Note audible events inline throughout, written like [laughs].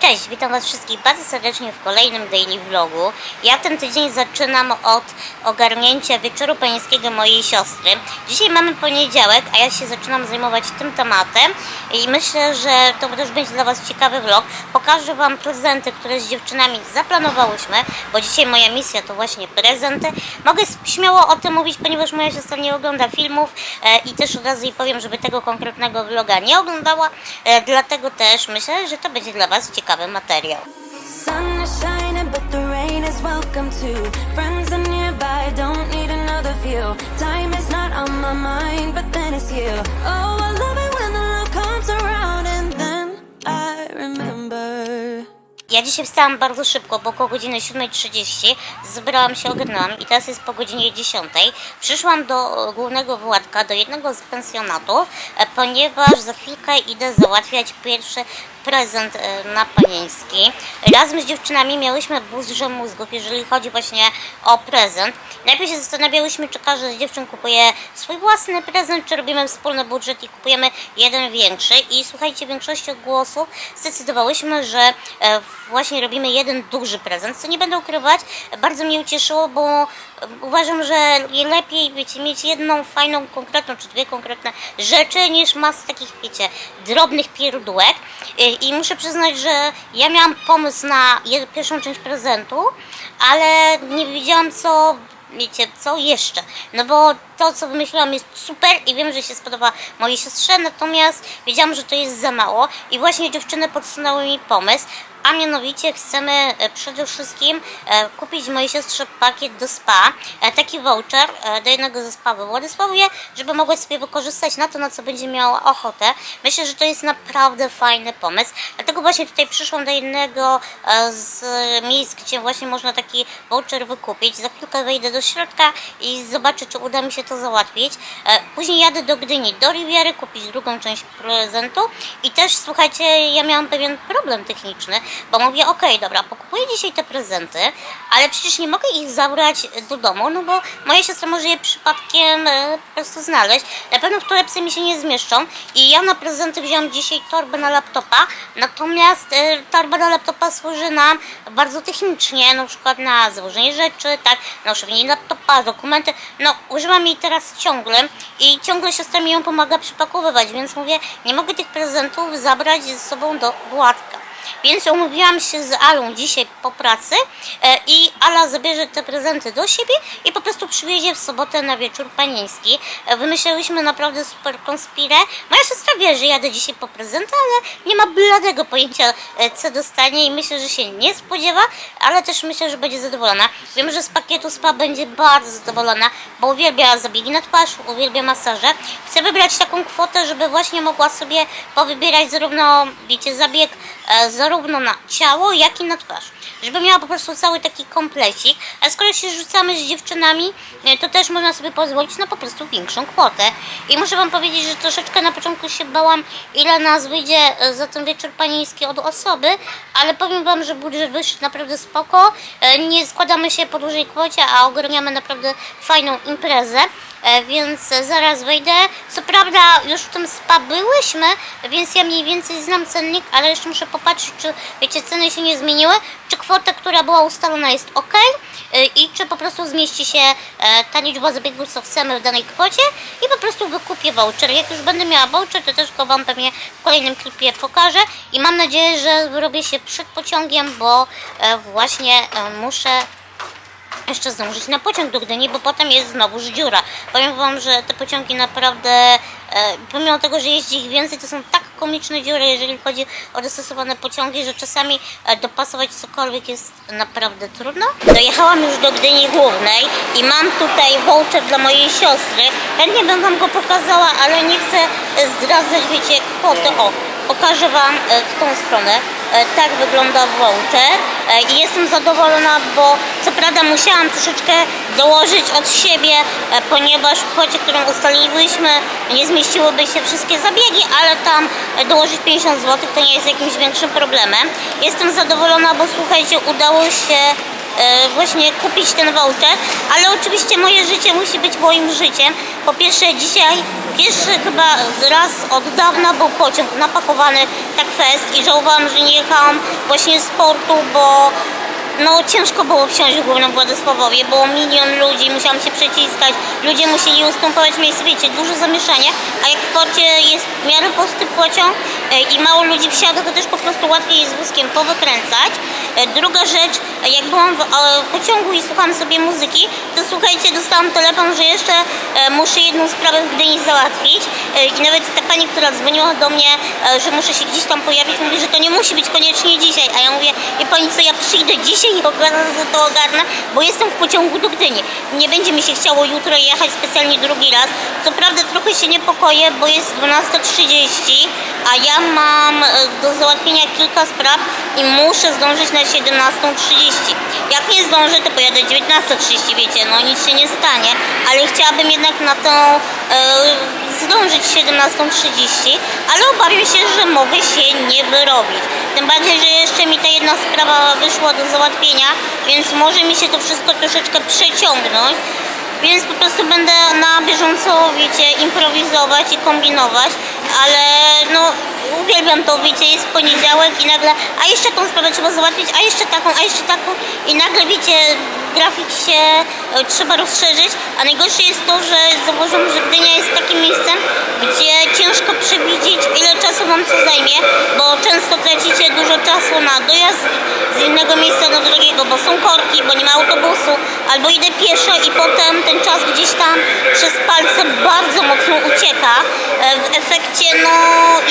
Cześć, witam Was wszystkich bardzo serdecznie w kolejnym daily vlogu. Ja ten tydzień zaczynam od ogarnięcia wieczoru pańskiego mojej siostry. Dzisiaj mamy poniedziałek, a ja się zaczynam zajmować tym tematem i myślę, że to też będzie dla Was ciekawy vlog. Pokażę Wam prezenty, które z dziewczynami zaplanowałyśmy, bo dzisiaj moja misja to właśnie prezenty. Mogę śmiało o tym mówić, ponieważ moja siostra nie ogląda filmów e, i też od razu jej powiem, żeby tego konkretnego vloga nie oglądała, e, dlatego też myślę, że to będzie dla Was ciekawy materiał. Ja dzisiaj wstałam bardzo szybko, bo około godziny 7.30 zebrałam się, ogarnęłam i teraz jest po godzinie 10. Przyszłam do głównego Władka, do jednego z pensjonatów, e, ponieważ za chwilkę idę załatwiać pierwszy prezent e, na panieński. Razem z dziewczynami miałyśmy buzrze mózgów, jeżeli chodzi właśnie o prezent. Najpierw się zastanawiałyśmy, czy każda z dziewczyn kupuje swój własny prezent, czy robimy wspólny budżet i kupujemy jeden większy. I słuchajcie, większością głosów zdecydowałyśmy, że e, właśnie robimy jeden duży prezent, co nie będę ukrywać, bardzo mnie ucieszyło, bo e, uważam, że lepiej wiecie, mieć jedną fajną, konkretną, czy dwie konkretne rzeczy, niż masę takich, wiecie, drobnych pierdółek. I muszę przyznać, że ja miałam pomysł na pierwszą część prezentu, ale nie wiedziałam co wiecie, co jeszcze? No bo to, co wymyśliłam jest super i wiem, że się spodoba mojej siostrze, natomiast wiedziałam, że to jest za mało i właśnie dziewczyny podsunęły mi pomysł, a mianowicie chcemy e, przede wszystkim e, kupić mojej siostrze pakiet do spa, e, taki voucher do jednego ze spa we Władysławie, żeby mogła sobie wykorzystać na to, na co będzie miała ochotę. Myślę, że to jest naprawdę fajny pomysł, dlatego właśnie tutaj przyszłam do jednego z miejsc, gdzie właśnie można taki voucher wykupić. Za chwilkę wejdę do środka i zobaczę, czy uda mi się to załatwić. Później jadę do Gdyni, do Riviery, kupić drugą część prezentu i też, słuchajcie, ja miałam pewien problem techniczny, bo mówię, okej, dobra, pokupuję dzisiaj te prezenty, ale przecież nie mogę ich zabrać do domu, no bo moja siostra może je przypadkiem e, po prostu znaleźć. Na pewno w torebce mi się nie zmieszczą i ja na prezenty wziąłam dzisiaj torbę na laptopa, natomiast e, torba na laptopa służy nam bardzo technicznie, na przykład na założenie rzeczy, tak, na uszywienie laptopa, dokumenty, no używam jej teraz ciągle i ciągle siostra mi ją pomaga przypakowywać, więc mówię, nie mogę tych prezentów zabrać ze sobą do Władka. Więc umówiłam się z Alą dzisiaj po pracy e, i Ala zabierze te prezenty do siebie i po prostu przywiezie w sobotę na wieczór panieński. E, wymyślałyśmy naprawdę super konspirę. Moja siostra wie, że jadę dzisiaj po prezenty, ale nie ma bladego pojęcia, e, co dostanie i myślę, że się nie spodziewa, ale też myślę, że będzie zadowolona. Wiem, że z pakietu spa będzie bardzo zadowolona, bo uwielbia zabiegi na twarz, uwielbia masaże. Chcę wybrać taką kwotę, żeby właśnie mogła sobie powybierać zarówno, wiecie, zabieg e, zarówno na ciało, jak i na twarz. Żeby miała po prostu cały taki komplecik. A skoro się rzucamy z dziewczynami, e, to też można sobie pozwolić na po prostu większą kwotę. I muszę Wam powiedzieć, że troszeczkę na początku się bałam, ile nas wyjdzie e, za ten wieczór panieński od osoby, ale powiem Wam, że budżet wyszedł naprawdę spoko. E, Nie składamy się po dużej kwocie, a ogarniamy naprawdę fajną imprezę. E, więc zaraz wejdę. Co prawda już w tym spa byłyśmy, więc ja mniej więcej znam cennik, ale jeszcze muszę popatrzeć, czy wiecie, ceny się nie zmieniły, czy kwota, która była ustalona jest ok e, i czy po prostu zmieści się e, ta liczba zabiegów, co chcemy w danej kwocie i po prostu wykupię voucher. Jak już będę miała voucher, to też go Wam pewnie w kolejnym klipie pokażę i mam nadzieję, że wyrobię się przed pociągiem, bo właśnie muszę jeszcze zdążyć na pociąg do Gdyni, bo potem jest znowuż dziura. Powiem Wam, że te pociągi naprawdę, e, pomimo tego, że jeździ ich więcej, to są tak komiczne dziury, jeżeli chodzi o dostosowane pociągi, że czasami e, dopasować cokolwiek jest naprawdę trudno. Dojechałam już do Gdyni Głównej i mam tutaj voucher dla mojej siostry. Chętnie bym Wam go pokazała, ale nie chcę zdradzać, wiecie, kwoty. O, pokażę Wam e, w tą stronę. E, Tak wygląda voucher E, i jestem zadowolona, bo co prawda musiałam troszeczkę dołożyć od siebie, ponieważ w kwocie, którą ustaliłyśmy nie zmieściłyby się wszystkie zabiegi, ale tam dołożyć 50 zł to nie jest jakimś większym problemem. Jestem zadowolona, bo słuchajcie, udało się właśnie kupić ten voucher, ale oczywiście moje życie musi być moim życiem. Po pierwsze dzisiaj pierwszy chyba raz od dawna był pociąg napakowany tak fest i żałowałam, że nie jechałam właśnie z portu, bo no ciężko było wsiąść w Górnym Władysławowie, było milion ludzi, musiałam się przeciskać, ludzie musieli ustępować miejsce, wiecie, duże zamieszanie, a jak w porcie jest w miarę pusty pociąg e, i mało ludzi wsiada, to też po prostu łatwiej jest wózkiem powykręcać. E, Druga rzecz, e, jak byłam w pociągu i słuchałam sobie muzyki, to słuchajcie, dostałam telefon, że jeszcze muszę jedną sprawę w Gdyni załatwić. I nawet ta pani, która dzwoniła do mnie, że muszę się gdzieś tam pojawić, mówi, że to nie musi być koniecznie dzisiaj, a ja mówię, i pani co, ja przyjdę dzisiaj i ogarnę, to ogarnę, bo jestem w pociągu do Gdyni. Nie będzie mi się chciało jutro jechać specjalnie drugi raz. Co prawda trochę się niepokoję, bo jest 12.30, a ja mam e, do załatwienia kilka spraw i muszę zdążyć na 17.30. Jak nie zdążę, to pojadę 19.30, wiecie, no nic się nie stanie, ale chciałabym jednak na tą e, zdążyć 17.30, ale obawiam się, że mogę się nie wyrobić. Tym bardziej, że jeszcze mi ta jedna sprawa wyszła do załatwienia, więc może mi się to wszystko troszeczkę przeciągnąć. Więc po prostu będę na bieżąco, wiecie, improwizować i kombinować, ale no uwielbiam to, wiecie, jest poniedziałek i nagle, a jeszcze tą sprawę trzeba załatwić, a jeszcze taką, a jeszcze taką i nagle, wiecie, grafik się e, trzeba rozszerzyć, a najgorsze jest to, że zauważyłam, że Gdynia jest takim miejscem, gdzie ciężko przewidzieć, ile czasu wam co zajmie, bo często tracicie dużo czasu na dojazd z innego miejsca do drugiego, bo są korki, bo nie ma autobusu, albo idę pieszo i potem ten czas gdzieś tam przez palce bardzo mocno ucieka. E, W efekcie no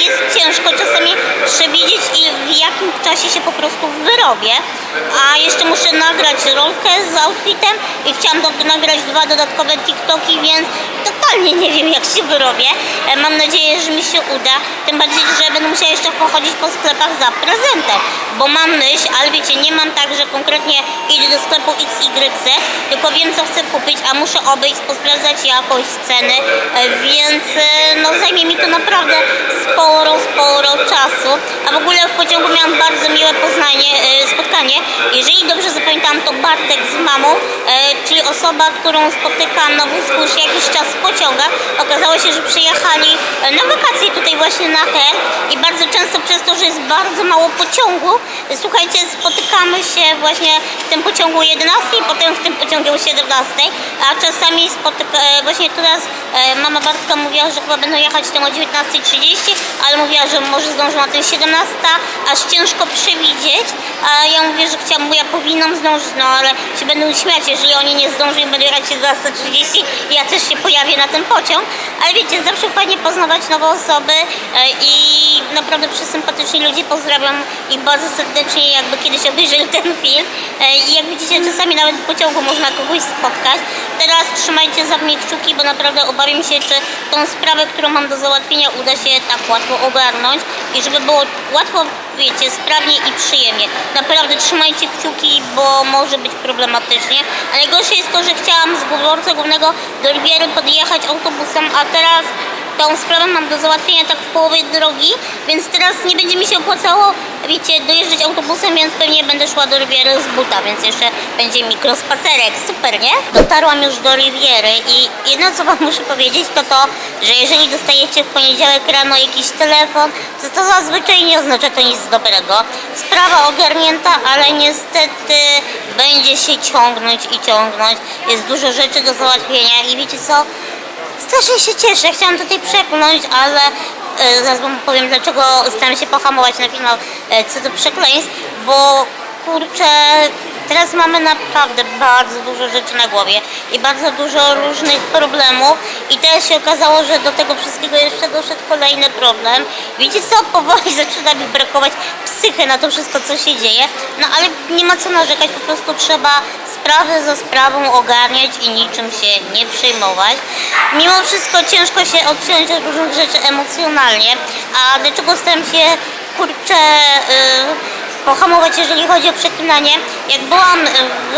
jest ciężko czasami przewidzieć i w jakim czasie się po prostu wyrobię. A jeszcze muszę nagrać rolkę z outfitem i chciałam do, nagrać dwa dodatkowe TikToki, więc totalnie nie wiem jak się wyrobię. E, Mam nadzieję, że mi się uda. Tym bardziej, że będę musiała pochodzić po sklepach za prezentem, bo mam myśl, ale wiecie, nie mam tak, że konkretnie idę do sklepu XYZ, tylko wiem co chcę kupić, a muszę obejść, posprawdzać jakość ceny, e, więc e, no zajmie mi to naprawdę sporo, sporo czasu. A w ogóle w pociągu miałam bardzo miłe poznanie, e, spotkanie. Jeżeli dobrze zapamiętałam, to Bartek z mamą, czyli osoba, którą spotykam na wózku już jakiś czas w pociągach. Okazało się, że przyjechali na wakacje tutaj właśnie na Hel i bardzo często przez to, że jest bardzo mało pociągu, słuchajcie, spotykamy się właśnie w tym pociągu o 11, potem w tym pociągu o 17, a czasami spotyka, e, właśnie teraz mama Bartka mówiła, że chyba będą jechać tym o 19.30, ale mówiła, że może zdążą na ten 17, aż ciężko przewidzieć, a ja mówię, że chciałam, bo ja powinnam zdążyć, no ale się będą śmiać, jeżeli oni nie zdążą i będą jechać 17.30 i ja też się pojawię na ten pociąg, ale wiecie, zawsze fajnie poznawać nowe osoby e, i naprawdę przesympatyczni ludzie pozdrawiam ich bardzo serdecznie, jakby kiedyś obejrzeli ten film E, i jak widzicie, czasami nawet w pociągu można kogoś spotkać. Teraz trzymajcie za mnie kciuki, bo naprawdę obawiam się, czy tą sprawę, którą mam do załatwienia uda się tak łatwo ogarnąć i żeby było łatwo, wiecie, sprawnie i przyjemnie. Naprawdę trzymajcie kciuki, bo może być problematycznie. A najgorsze jest to, że chciałam z dworca głównego do Riviery podjechać autobusem, a teraz tą sprawę mam do załatwienia tak w połowie drogi, więc teraz nie będzie mi się opłacało, wiecie, dojeżdżać autobusem, więc pewnie będę szła do Riviery z buta, więc jeszcze będzie mikrospacerek. Super, nie? Dotarłam już do Riviery i jedno co wam muszę powiedzieć to to, że jeżeli dostajecie w poniedziałek rano jakiś telefon, to to zazwyczaj nie oznacza to nic dobrego. Sprawa ogarnięta, ale niestety będzie się ciągnąć i ciągnąć. Jest dużo rzeczy do załatwienia i wiecie co? Strasznie się cieszę, chciałam tutaj przepchnąć, ale e, zaraz wam powiem dlaczego staram się pohamować na finał e, co do przekleństw, bo kurczę, teraz mamy naprawdę bardzo dużo rzeczy na głowie i bardzo dużo różnych problemów i teraz się okazało, że do tego wszystkiego jeszcze doszedł kolejny problem. Wiecie co, powoli [laughs] zaczyna mi brakować psychy na to wszystko, co się dzieje, no ale nie ma co narzekać, po prostu trzeba sprawę za sprawą ogarniać i niczym się nie przejmować. Mimo wszystko ciężko się odciąć od różnych rzeczy emocjonalnie, a dlaczego staram się, kurczę, yy, pohamować, jeżeli chodzi o przeklinanie. Jak byłam y,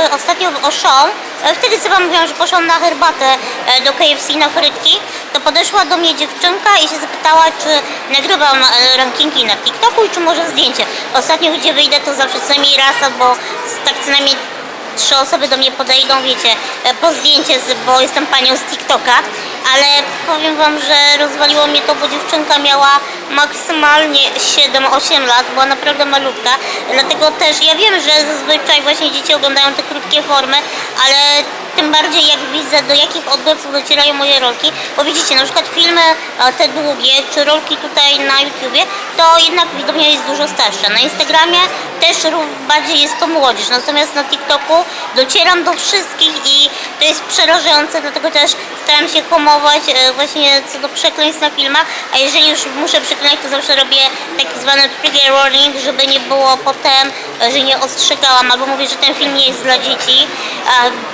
w, ostatnio w Auchan, y, wtedy wam mówiłam, że poszłam na herbatę y, do KFC na frytki, to podeszła do mnie dziewczynka i się zapytała, czy nagrywam rankingi na TikToku i czy może zdjęcie. Ostatnio gdzie wyjdę, to zawsze co najmniej raz albo tak co najmniej trzy osoby do mnie podejdą, wiecie, e, po zdjęcie, z, bo jestem panią z TikToka, ale powiem wam, że rozwaliło mnie to, bo dziewczynka miała maksymalnie 7-8 lat, była naprawdę malutka, dlatego też ja wiem, że zazwyczaj właśnie dzieci oglądają te krótkie formy, ale tym bardziej jak widzę, do jakich odbiorców docierają moje rolki, bo widzicie, na przykład filmy e, te długie, czy rolki tutaj na YouTubie, to jednak widownia jest dużo starsza. Na Instagramie też bardziej jest to młodzież, natomiast na TikToku docieram do wszystkich i to jest przerażające, dlatego też staram się hamować e, właśnie co do przekleństw na filmach, a jeżeli już muszę przeklinać, to zawsze robię tak zwany trigger warning, żeby nie było potem, e, że nie ostrzegałam, albo mówię, że ten film nie jest dla dzieci,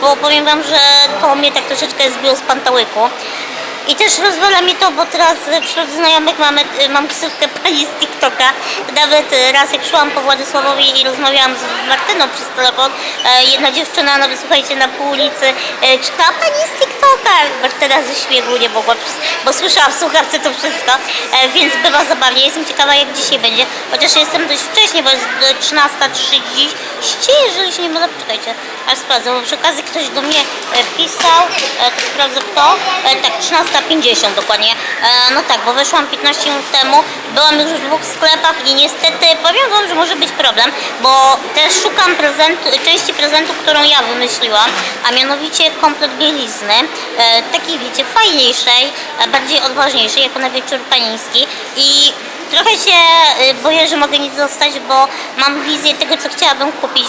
bo powiem wam, że to mnie tak troszeczkę zbiło z pantałyku. I też rozwala mi to, bo teraz wśród znajomych mamy, mam ksywkę pani z TikToka. Nawet raz jak szłam po Władysławowi i rozmawiałam z Martyną przez telefon, e, jedna dziewczyna, no nawet słuchajcie, na pół ulicy e, krzyknęła pani z TikToka. Martyna ze śmiechu nie mogła, bo słyszałam w słuchawce to wszystko, e, więc bywa zabawnie. Jestem ciekawa jak dzisiaj będzie, chociaż jestem dość wcześnie, bo jest 13.30, jeżeli się nie mylę, czekajcie, aż sprawdzę, bo przy okazji ktoś do mnie pisał, to sprawdzę kto, tak 13 350 dokładnie. E, no tak, bo wyszłam 15 minut temu, byłam już w dwóch sklepach i niestety powiem Wam, że może być problem, bo też szukam prezentu, części prezentu, którą ja wymyśliłam, a mianowicie komplet bielizny, e, takiej wiecie, fajniejszej, e, bardziej odważniejszej, jako na wieczór panieński i Trochę się y, boję, że mogę nic dostać, bo mam wizję tego, co chciałabym kupić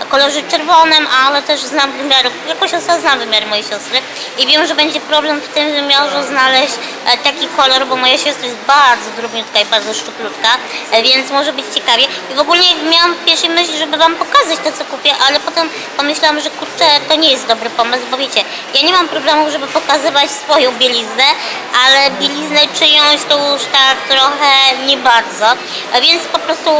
w kolorze czerwonym, ale też znam wymiar, jakoś osoba znam wymiar mojej siostry i wiem, że będzie problem w tym wymiarze znaleźć e, taki kolor, bo moja siostra jest bardzo drobniutka i bardzo szczuplutka, e, więc może być ciekawie. I w ogóle miałam pierwszej myśli, żeby Wam pokazać to, co kupię, ale potem pomyślałam, że kurczę, to nie jest dobry pomysł, bo wiecie, ja nie mam problemu, żeby pokazywać swoją bieliznę, ale bieliznę czyjąś to już tak trochę nie bardzo, A więc po prostu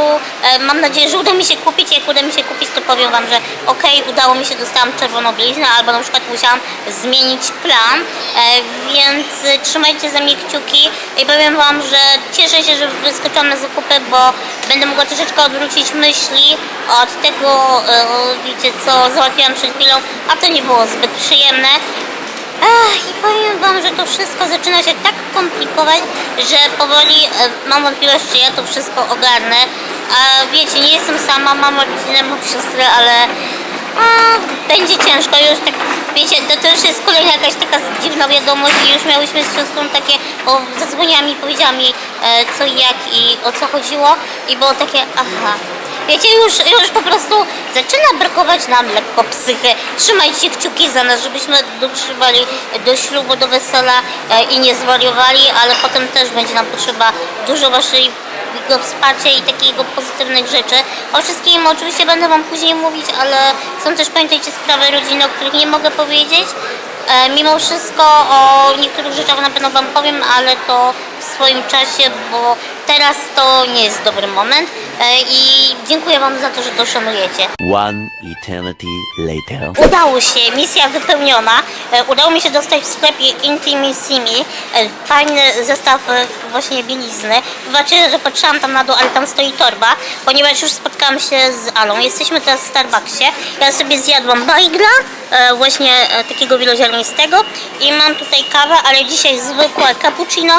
e, mam nadzieję, że uda mi się kupić, jak uda mi się kupić, to powiem Wam, że okej, udało mi się, dostałam czerwoną bieliznę, albo na przykład musiałam zmienić plan, e, więc e, trzymajcie za mnie kciuki. I powiem Wam, że cieszę się, że wyskoczyłam na zakupy, bo będę mogła troszeczkę odwrócić myśli od tego, e, wiecie, co załatwiłam przed chwilą, a to nie było zbyt przyjemne. Ach, I powiem Wam, że to wszystko zaczyna się komplikować, że powoli e, mam wątpliwość, czy ja to wszystko ogarnę. A wiecie, nie jestem sama, mam rodzinę, mam siostrę, ale a, będzie ciężko już tak, wiecie, to, to już jest kolejna jakaś taka dziwna wiadomość i już miałyśmy z siostrą takie, bo zadzwoniła mi, powiedziała mi e, co i jak i o co chodziło i było takie, aha, Wiecie, już, już po prostu zaczyna brakować nam lekko psychy. Trzymajcie kciuki za nas, żebyśmy dotrzymali do ślubu, do wesela e, i nie zwariowali, ale potem też będzie nam potrzeba dużo waszej wsparcia i takiego pozytywnych rzeczy. O wszystkim oczywiście będę wam później mówić, ale są też pamiętajcie sprawy rodziny, o których nie mogę powiedzieć. E, Mimo wszystko o niektórych rzeczach na pewno Wam powiem, ale to w swoim czasie, bo teraz to nie jest dobry moment E, i dziękuję Wam za to, że to szanujecie. One eternity later. Udało się, misja wypełniona. E, Udało mi się dostać w sklepie Intimissimi e, fajny zestaw właśnie bielizny. Wybaczcie, że patrzyłam tam na dół, ale tam stoi torba, ponieważ już spotkałam się z Alą. Jesteśmy teraz w Starbucksie. Ja sobie zjadłam bagla, e, właśnie takiego wieloziarnistego i mam tutaj kawę, ale dzisiaj zwykłe cappuccino,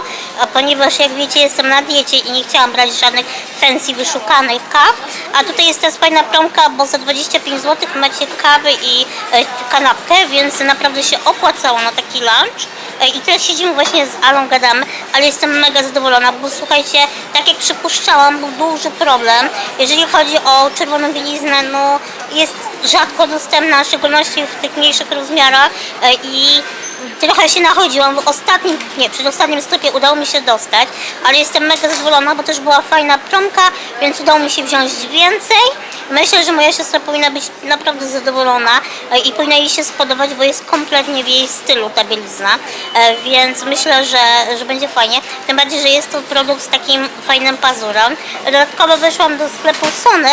ponieważ jak wiecie jestem na diecie i nie chciałam brać żadnych fancy wyszukanych kaw, a tutaj jest teraz fajna promka, bo za 25 zł macie kawę i e, kanapkę, więc naprawdę się opłacało na taki lunch. E, I teraz siedzimy właśnie z Alą, gadamy, ale jestem mega zadowolona, bo słuchajcie, tak jak przypuszczałam, był duży problem. Jeżeli chodzi o czerwoną bieliznę, no jest rzadko dostępna, w szczególności w tych mniejszych rozmiarach e, i trochę się nachodziłam. W ostatnim, nie, przed ostatnim sklepie udało mi się dostać, ale jestem mega zadowolona, bo też była fajna promka, więc udało mi się wziąć więcej. Myślę, że moja siostra powinna być naprawdę zadowolona e, i powinna jej się spodobać, bo jest kompletnie w jej stylu ta bielizna, e, więc myślę, że, że będzie fajnie. Tym bardziej, że jest to produkt z takim fajnym pazurem. Dodatkowo weszłam do sklepu Sony,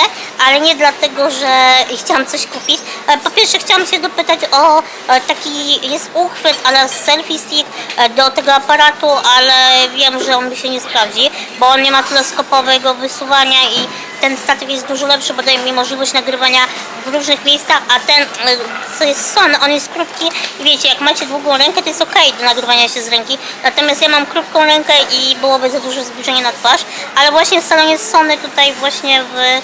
ale nie dlatego, że chciałam coś kupić. E, Po pierwsze chciałam się dopytać o taki jest uchwyt, ale selfie stick do tego aparatu, ale wiem, że on mi się nie sprawdzi, bo on nie ma teleskopowego wysuwania i ten statyw jest dużo lepszy, bo daje mi możliwość nagrywania w różnych miejscach, a ten, y, co jest Sony, on jest krótki. I wiecie, jak macie długą rękę, to jest ok do nagrywania się z ręki, natomiast ja mam krótką rękę i byłoby za duże zbliżenie na twarz, ale właśnie w salonie Sony tutaj właśnie w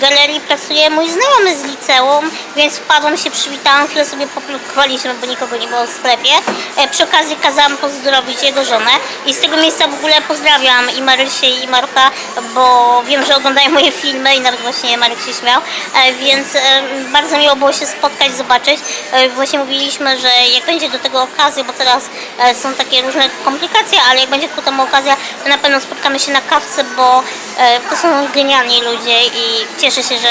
galerii. Pracuje mój znajomy z liceum, więc wpadłam się, przywitałam, chwilę sobie poplutkowaliśmy, bo nikogo nie było w sklepie. E, Przy okazji kazałam pozdrowić jego żonę. I z tego miejsca w ogóle pozdrawiam i Marysię i Marka, bo wiem, że oglądają moje filmy i nawet właśnie Marek się śmiał, E, więc e, bardzo miło było się spotkać, zobaczyć. E, Właśnie mówiliśmy, że jak będzie do tego okazja, bo teraz e, są takie różne komplikacje, ale jak będzie ku temu okazja, to na pewno spotkamy się na kawce, bo e, to są genialni ludzie i cieszę się, że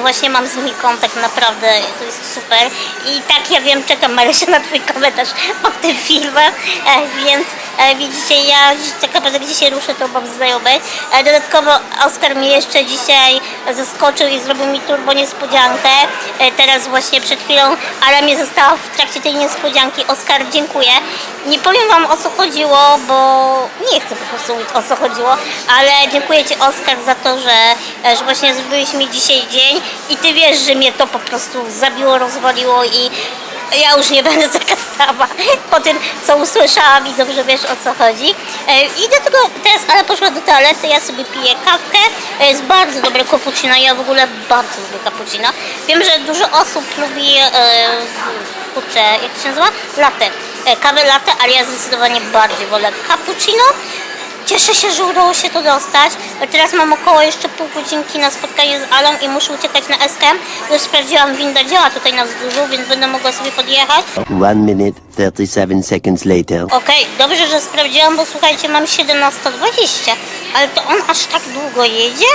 właśnie mam z nimi kontakt, naprawdę to jest super. I tak ja wiem, czekam Marysia na Twój komentarz pod tym filmem, więc widzicie, ja tak naprawdę gdzie się ruszę, to mam znajomych. Dodatkowo Oskar mnie jeszcze dzisiaj zaskoczył i zrobił mi turbo niespodziankę. E, Teraz właśnie przed chwilą Ala mnie została w trakcie tej niespodzianki. Oskar, dziękuję. Nie powiem Wam o co chodziło, bo nie chcę po prostu mówić o co chodziło, ale dziękuję Ci Oskar za to, że, e, że właśnie zrobiłeś mi dzisiaj dzień i Ty wiesz, że mnie to po prostu zabiło, rozwaliło i ja już nie będę taka po tym, co usłyszałam i dobrze wiesz o co chodzi. E, I do tego teraz ale poszła do toalety, ja sobie piję kawkę. E, Jest bardzo dobre cappuccino, ja w ogóle bardzo lubię cappuccino. Wiem, że dużo osób lubi, e, kurczę, jak to się nazywa? Latte. Kawę latte, ale ja zdecydowanie bardziej wolę cappuccino. Cieszę się, że udało się to dostać. Teraz mam około jeszcze pół godzinki na spotkanie z Alą i muszę uciekać na SKM. Już sprawdziłam, winda działa tutaj na wzgórzu, więc będę mogła sobie podjechać. One minute, 37 seconds later. Okej, dobrze, że sprawdziłam, bo słuchajcie, mam 17.20, ale to on aż tak długo jedzie?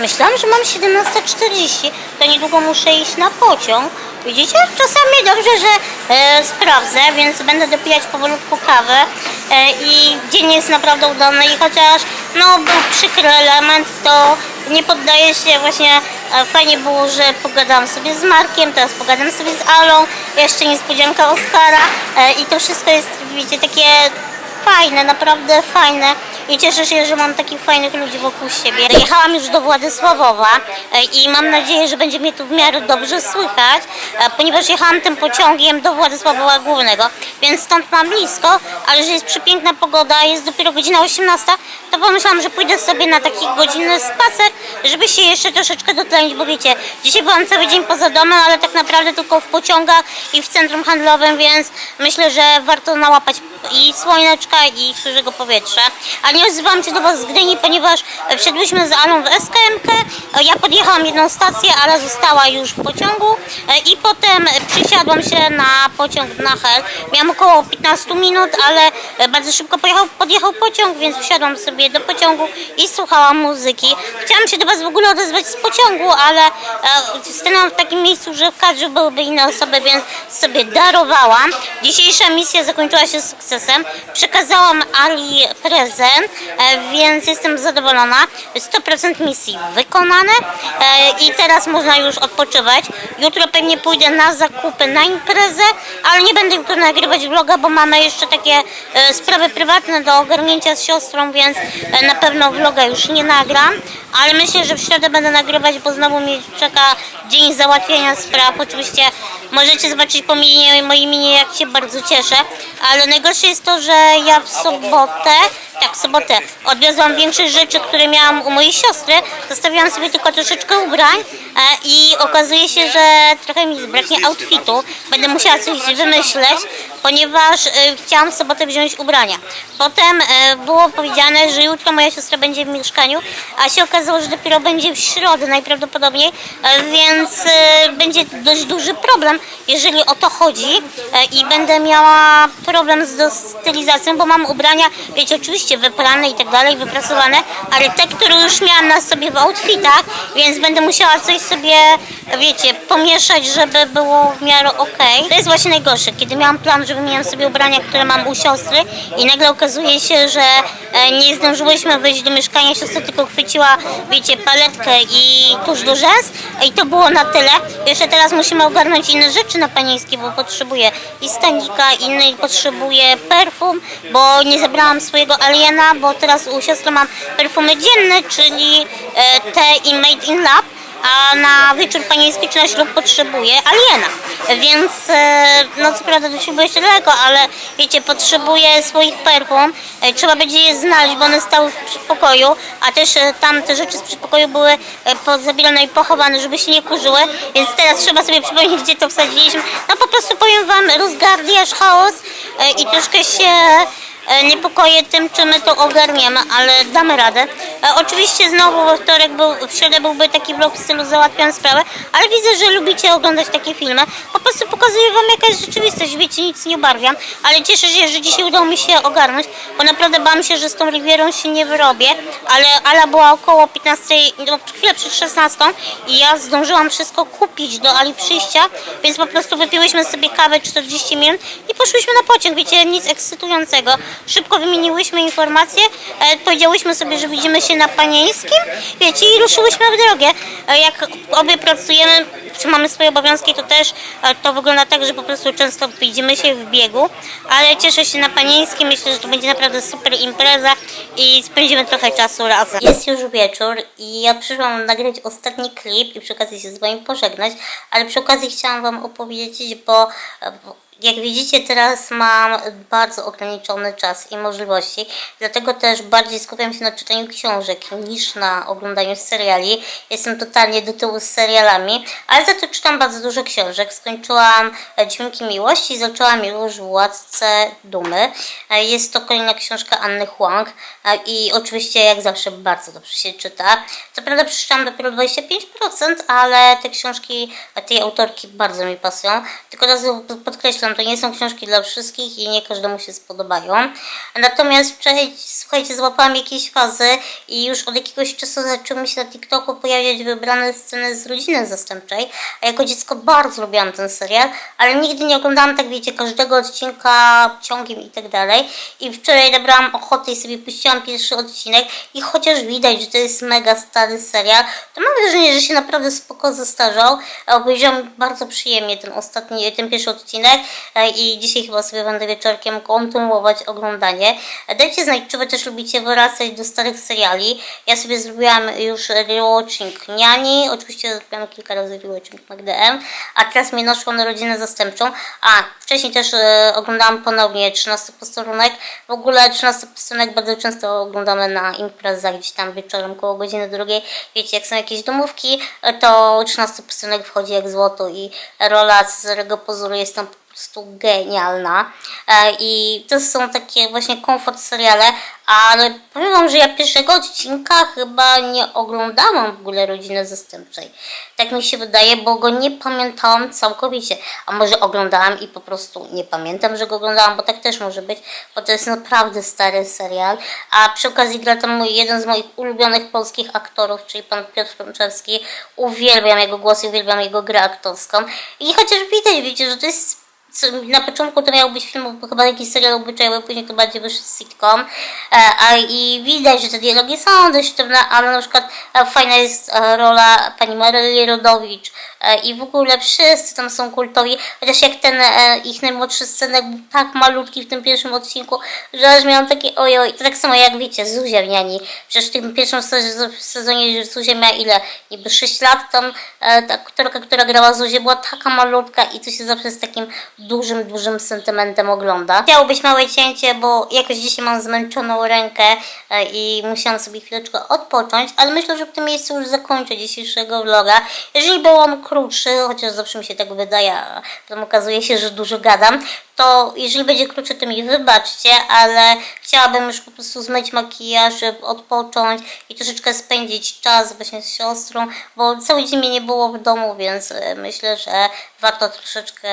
Myślałam, że mam 17.40, to niedługo muszę iść na pociąg. Widzicie? Czasami dobrze, że e, sprawdzę, więc będę dopijać powolutku kawę e, i dzień jest naprawdę udany i chociaż no, był przykry element, to nie poddaję się właśnie, e, fajnie było, że pogadałam sobie z Markiem, teraz pogadam sobie z Alą, jeszcze niespodzianka Oskara e, i to wszystko jest, wiecie, takie fajne, naprawdę fajne i cieszę się, że mam takich fajnych ludzi wokół siebie. Jechałam już do Władysławowa e, i mam nadzieję, że będzie mnie tu w miarę dobrze słychać, e, ponieważ jechałam tym pociągiem do Władysławowa Głównego, więc stąd mam blisko, ale że jest przepiękna pogoda, jest dopiero godzina 18, to pomyślałam, że pójdę sobie na taki godzinny spacer, żeby się jeszcze troszeczkę dotlenić, bo wiecie, dzisiaj byłam cały dzień poza domem, ale tak naprawdę tylko w pociągach i w centrum handlowym, więc myślę, że warto nałapać i słoneczka i świeżego powietrza. Nie odzywam się do Was z Gdyni, ponieważ wszedłyśmy z Alą w SKM-kę. Ja podjechałam jedną stację, ale została już w pociągu e, i potem przysiadłam się na pociąg na Hel. Miałam około 15 minut, ale e, bardzo szybko pojechał, podjechał pociąg, więc wsiadłam sobie do pociągu i słuchałam muzyki. Chciałam się do Was w ogóle odezwać z pociągu, ale e, stanęłam w takim miejscu, że w kadrze byłyby inne osoby, więc sobie darowałam. Dzisiejsza misja zakończyła się sukcesem. Przekazałam Ali prezent, więc jestem zadowolona. 100% misji wykonane e, i teraz można już odpoczywać. Jutro pewnie pójdę na zakupy, na imprezę, ale nie będę jutro nagrywać vloga, bo mamy jeszcze takie e, sprawy prywatne do ogarnięcia z siostrą, więc e, na pewno vloga już nie nagram, ale myślę, że w środę będę nagrywać, bo znowu mnie czeka dzień załatwiania spraw. Oczywiście możecie zobaczyć po minie, minie, jak się bardzo cieszę, ale najgorsze jest to, że ja w sobotę, tak w sobotę, odwiozłam większość rzeczy, które miałam u mojej siostry, zostawiłam sobie tylko troszeczkę ubrań e, i okazuje się, że trochę mi zbraknie outfitu, będę musiała coś wymyśleć, ponieważ e, chciałam w sobotę wziąć ubrania. Potem e, było powiedziane, że jutro moja siostra będzie w mieszkaniu, a się okazało, że dopiero będzie w środę najprawdopodobniej, więc będzie dość duży problem, jeżeli o to chodzi i będę miała problem z dostylizacją, bo mam ubrania, wiecie, oczywiście wyprane i tak dalej, wyprasowane, ale te, które już miałam na sobie w outfitach, więc będę musiała coś sobie, wiecie, pomieszać, żeby było w miarę ok. To jest właśnie najgorsze, kiedy miałam plan, żeby wymieniam sobie ubrania, które mam u siostry i nagle okazuje się, że nie zdążyłyśmy wyjść do mieszkania. Siostra tylko chwyciła, wiecie, paletkę i tuż do rzęs i to było na tyle. Jeszcze teraz musimy ogarnąć inne rzeczy na panieńskie, bo potrzebuję i stanika, innej potrzebuję perfum, bo nie zebrałam swojego aliena, bo teraz u siostry mam perfumy dzienne, czyli e, te i Made in Lab a na wieczór panieński ślub potrzebuję aliena. Więc e, no co prawda do ślubu jeszcze daleko, ale wiecie, potrzebuję swoich perfum. E, Trzeba będzie je znaleźć, bo one stały w przedpokoju, a też e, tam te rzeczy z przedpokoju były pozabierane i pochowane, żeby się nie kurzyły. Więc teraz trzeba sobie przypomnieć, gdzie to wsadziliśmy. No po prostu powiem wam, rozgardiasz chaos i troszkę się niepokoję tym, czy my to ogarniemy, ale damy radę. E, oczywiście znowu we wtorek, był, w środę byłby taki vlog w stylu załatwiam sprawę, ale widzę, że lubicie oglądać takie filmy. Po prostu pokazuję wam jaka jest rzeczywistość, wiecie, nic nie ubarwiam, ale cieszę się, że dzisiaj udało mi się ogarnąć, bo naprawdę bałam się, że z tą Rivierą się nie wyrobię, ale Ala była około 15, no chwilę przed 16 i ja zdążyłam wszystko kupić do Ali przyjścia, więc po prostu wypiłyśmy sobie kawę 40 minut i poszłyśmy na pociąg, wiecie, nic ekscytującego. Szybko wymieniłyśmy informacje, e, powiedziałyśmy sobie, że widzimy się na Panieńskim, wiecie, i ruszyłyśmy w drogę. E, jak obie pracujemy, czy mamy swoje obowiązki, to też e, to wygląda tak, że po prostu często widzimy się w biegu, ale cieszę się na Panieńskim, myślę, że to będzie naprawdę super impreza i spędzimy trochę czasu razem. Jest już wieczór i ja przyszłam nagrać ostatni klip i przy okazji się z wami pożegnać, ale przy okazji chciałam wam opowiedzieć, bo bo jak widzicie, teraz mam bardzo ograniczony czas i możliwości, dlatego też bardziej skupiam się na czytaniu książek niż na oglądaniu seriali. Jestem totalnie do tyłu z serialami, ale za to czytam bardzo dużo książek. Skończyłam e, Dźwięki Miłości i zaczęłam już Władcę Dumy. E, Jest to kolejna książka Anny Huang e, i oczywiście jak zawsze bardzo dobrze się czyta. Co prawda przeczytałam dopiero 25%, ale te książki tej autorki bardzo mi pasują. Tylko od razu podkreślam, to nie są książki dla wszystkich i nie każdemu się spodobają. Natomiast słuchajcie, złapałam jakieś fazy i już od jakiegoś czasu zaczęły mi się na TikToku pojawiać wybrane sceny z rodziny zastępczej. A jako dziecko bardzo lubiłam ten serial, ale nigdy nie oglądałam tak, wiecie, każdego odcinka ciągiem i tak dalej. I wczoraj nabrałam ochotę i sobie puściłam pierwszy odcinek i chociaż widać, że to jest mega stary serial, to mam wrażenie, że się naprawdę spoko zestarzał. Obejrzałam bardzo przyjemnie ten ostatni, ten pierwszy odcinek i dzisiaj chyba sobie będę wieczorkiem kontynuować oglądanie. E, Dajcie znać, czy wy też lubicie wracać do starych seriali. Ja sobie zrobiłam już rewatching Niani, oczywiście zrobiłam kilka razy rewatching MagDM, a teraz mnie naszło na rodzinę zastępczą. A, wcześniej też e, oglądałam ponownie 13 posterunek. W ogóle 13 posterunek bardzo często oglądamy na imprezach gdzieś tam wieczorem koło godziny drugiej. Wiecie, jak są jakieś domówki, e, to 13 posterunek wchodzi jak złoto i rola z Rego Pozoru jest tam prostu genialna. E, I to są takie właśnie komfort seriale, ale powiem wam, że ja pierwszego odcinka chyba nie oglądałam w ogóle Rodziny Zastępczej. Tak mi się wydaje, bo go nie pamiętałam całkowicie. A może oglądałam i po prostu nie pamiętam, że go oglądałam, bo tak też może być, bo to jest naprawdę stary serial. A przy okazji gra tam mój, jeden z moich ulubionych polskich aktorów, czyli pan Piotr Frączewski. Uwielbiam jego głos i uwielbiam jego grę aktorską. I chociaż widać, wiecie, że to jest na początku to miał być film, chyba jakiś serial obyczajowy, później to bardziej wyszedł sitcom. E, a, I widać, że te dialogi są dość sztywne, ale na przykład e, fajna jest e, rola pani Maryli Rodowicz e, i w ogóle wszyscy tam są kultowi, chociaż jak ten e, ich najmłodszy scenek był tak malutki w tym pierwszym odcinku, że aż miałam takie ojoj. To tak samo jak wiecie, Zuzia w Niani. Przecież w tym pierwszym sez- sezonie Zuzia miała ile? Niby 6 lat, tam e, ta aktorka, która grała Zuzię była taka malutka i to się zawsze z takim dużym, dużym sentymentem ogląda. Chciało być małe cięcie, bo jakoś dzisiaj mam zmęczoną rękę e, i musiałam sobie chwileczkę odpocząć, ale myślę, że w tym miejscu już zakończę dzisiejszego vloga. Jeżeli był on krótszy, chociaż zawsze mi się tak wydaje, potem okazuje się, że dużo gadam, to jeżeli będzie krótszy, to mi wybaczcie, ale chciałabym już po prostu zmyć makijaż, odpocząć i troszeczkę spędzić czas właśnie z siostrą, bo cały dzień mnie nie było w domu, więc e, myślę, że warto troszeczkę,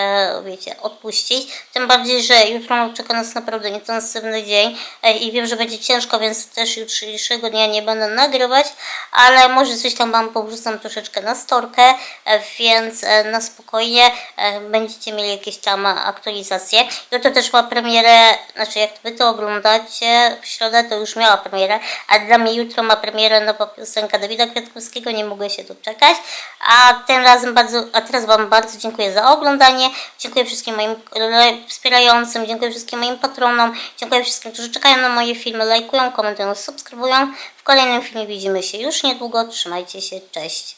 wiecie, odpuścić. Tym bardziej, że jutro czeka nas naprawdę intensywny dzień e, i wiem, że będzie ciężko, więc też jutrzejszego dnia nie będę nagrywać, ale może coś tam Wam powrzucam troszeczkę na storkę, e, więc na spokojnie będziecie mieli jakieś tam aktualizacje Jutro też ma premierę, znaczy jak wy to oglądacie, w środę to już miała premierę, a dla mnie jutro ma premierę nowa piosenka Dawida Kwiatkowskiego, nie mogę się doczekać. A tym razem bardzo, a teraz Wam bardzo dziękuję za oglądanie, dziękuję wszystkim moim wspierającym, dziękuję wszystkim moim patronom, dziękuję wszystkim, którzy czekają na moje filmy, lajkują, komentują, subskrybują. W kolejnym filmie widzimy się już niedługo, trzymajcie się, cześć.